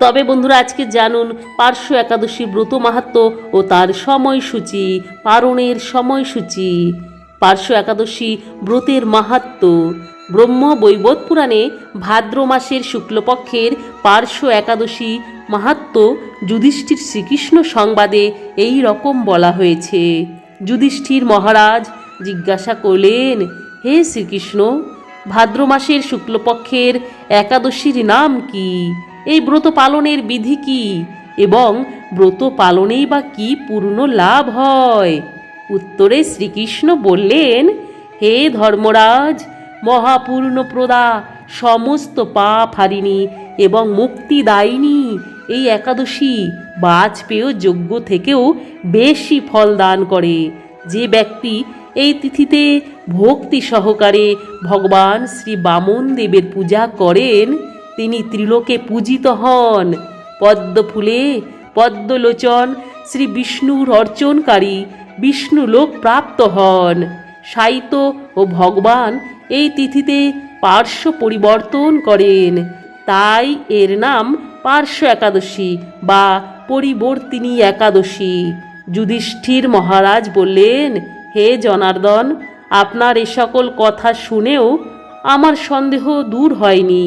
তবে বন্ধুরা, আজকে জানুন পার্শ্ব একাদশী ব্রত মাহাত্ম ও তার সময়সূচি, পারণের সময়সূচি। পার্শ্ব একাদশী ব্রতের মাহাত্ম। ব্রহ্ম বৈবত পুরাণে ভাদ্র মাসের শুক্লপক্ষের পার্শ্ব একাদশী মাহাত্ম যুধিষ্ঠির শ্রীকৃষ্ণ সংবাদে এই রকম বলা হয়েছে। যুধিষ্ঠির মহারাজ জিজ্ঞাসা করলেন, হে শ্রীকৃষ্ণ, ভাদ্র মাসের শুক্লপক্ষের একাদশীর নাম কি? এই ব্রত পালনের বিধি কি? এবং ব্রত পালনেই বা কি পূর্ণ লাভ হয়? উত্তরে শ্রীকৃষ্ণ বললেন, হে ধর্মরাজ মহাপূর্ণ প্রদা সমস্ত পাপ হারিনি এবং মুক্তিদায়িনী, এই একাদশী বাজপেয় যজ্ঞ থেকেও বেশি ফল দান করে। যে ব্যক্তি এই তিথিতে ভক্তি সহকারে ভগবান শ্রী বামন দেবের পূজা করেন তিনি ত্রিলোকে পূজিত হন। পদ্ম ফুলে পদ্মলোচন শ্রী বিষ্ণুর অর্চনকারী বিষ্ণু লোক প্রাপ্ত হন। সাহিত্য ও ভগবান এই তিথিতে পার্শ্ব পরিবর্তন করেন। তাই এর নাম পার্শ্ব একাদশী বা পরিবর্তিনী একাদশী। যুধিষ্ঠির মহারাজ বললেন, হে জনার্দন, আপনার এ সকল কথা শুনেও আমার সন্দেহ দূর হয়নি।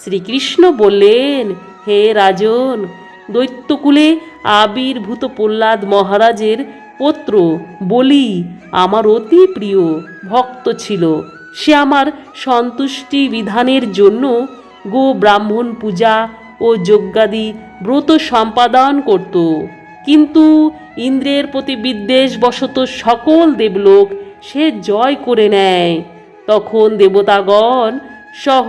শ্রীকৃষ্ণ বললেন, হে রাজন, দৈত্যকুলে আবির্ভূত প্রহ্লাদ মহারাজের পুত্র বলি আমার অতি প্রিয় ভক্ত ছিল। সে আমার সন্তুষ্টি বিধানের জন্য গো ব্রাহ্মণ পূজা ও যজ্ঞাদি ব্রত সম্পাদন করত। কিন্তু ইন্দ্রের প্রতি বিদ্বেষ বশত সকল দেবলোক সে জয় করে নেয়। তখন দেবতাগণ সহ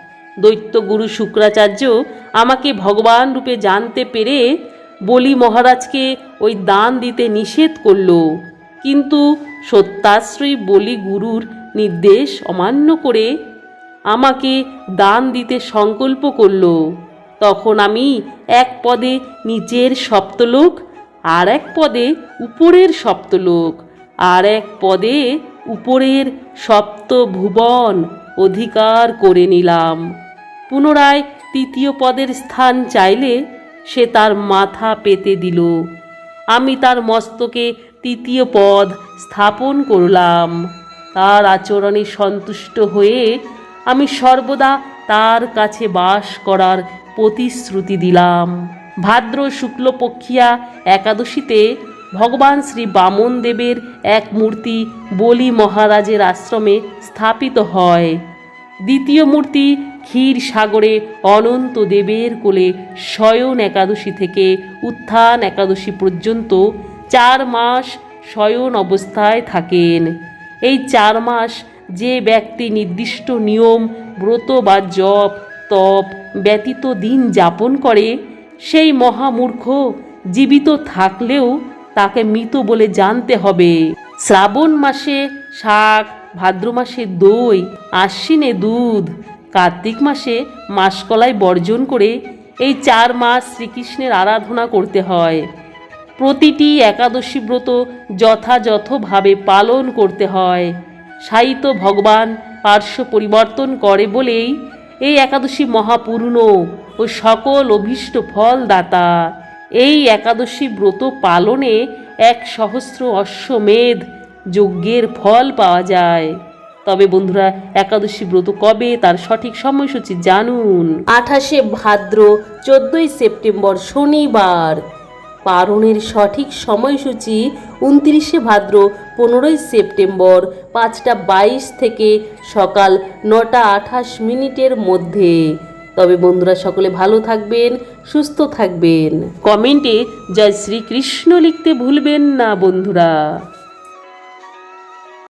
দৈত্যগুরু শুক্রাচার্য আমাকে ভগবান রূপে জানতে পেরে বলি মহারাজকে ওই দান দিতে নিষেধ করল। কিন্তু সত্যাশ্রয়ী বলি গুরুর নির্দেশ অমান্য করে আমাকে দান দিতে সংকল্প করল। তখন আমি এক পদে নিচের সপ্তলোক আর এক পদে উপরের সপ্তলোক আর এক পদে উপরের সপ্ত ভুবন অধিকার করে নিলাম। পুনরায় তৃতীয় পদের স্থান চাইলে সে তার মাথা পেতে দিল। আমি তার মস্তকে তৃতীয় পদ স্থাপন করলাম। তার আচরণে সন্তুষ্ট হয়ে আমি সর্বদা তার কাছে বাস করার প্রতিশ্রুতি দিলাম। ভাদ্র শুক্লপক্ষিয়া একাদশীতে ভগবান শ্রী বামন দেবের এক মূর্তি বলি মহারাজের আশ্রমে স্থাপিত হয়। দ্বিতীয় মূর্তি ক্ষীর সাগরে অনন্ত দেবের কোলে শয়ন একাদশী থেকে উত্থান একাদশী পর্যন্ত চার মাস শয়ন অবস্থায় থাকেন। এই চার মাস যে ব্যক্তি নির্দিষ্ট নিয়ম, ব্রত বা জপ, তপ ব্যতীত দিন যাপন করে, সেই মহামূর্খ জীবিত থাকলেও তাকে মৃত বলে জানতে হবে। শ্রাবণ মাসে শাক, ভাদ্র মাসে দই, আশ্বিনে দুধ কার্তিক মাসে মাসকলাই বর্জন করে এই চার মাস শ্রীকৃষ্ণের আরাধনা করতে হয়। প্রতিটি একাদশী ব্রত যথাযথভাবে পালন করতে হয়। সাহিত্য ভগবান পার্শ্ব পরিবর্তন করে বলেই এই একাদশী মহাপূর্ণ ও সকল অভীষ্ট ফল দাতা এই একাদশী ব্রত পালনে এক সহস্র অশ্বমেধ যজ্ঞের ফল পাওয়া যায়। তবে বন্ধুরা একাদশী ব্রত কবে? তার সঠিক সময়সূচি জানুন। আঠাশে ভাদ্র চোদ্দই সেপ্টেম্বর শনিবার। পারণের সঠিক সময়সূচি উনত্রিশে ভাদ্র পনেরোই সেপ্টেম্বর পাঁচটা বাইশ থেকে সকাল নটা আঠাশ মিনিটের মধ্যে। তবে বন্ধুরা সকলে ভালো থাকবেন সুস্থ থাকবেন। কমেন্টে জয় শ্রীকৃষ্ণ লিখতে ভুলবেন না বন্ধুরা।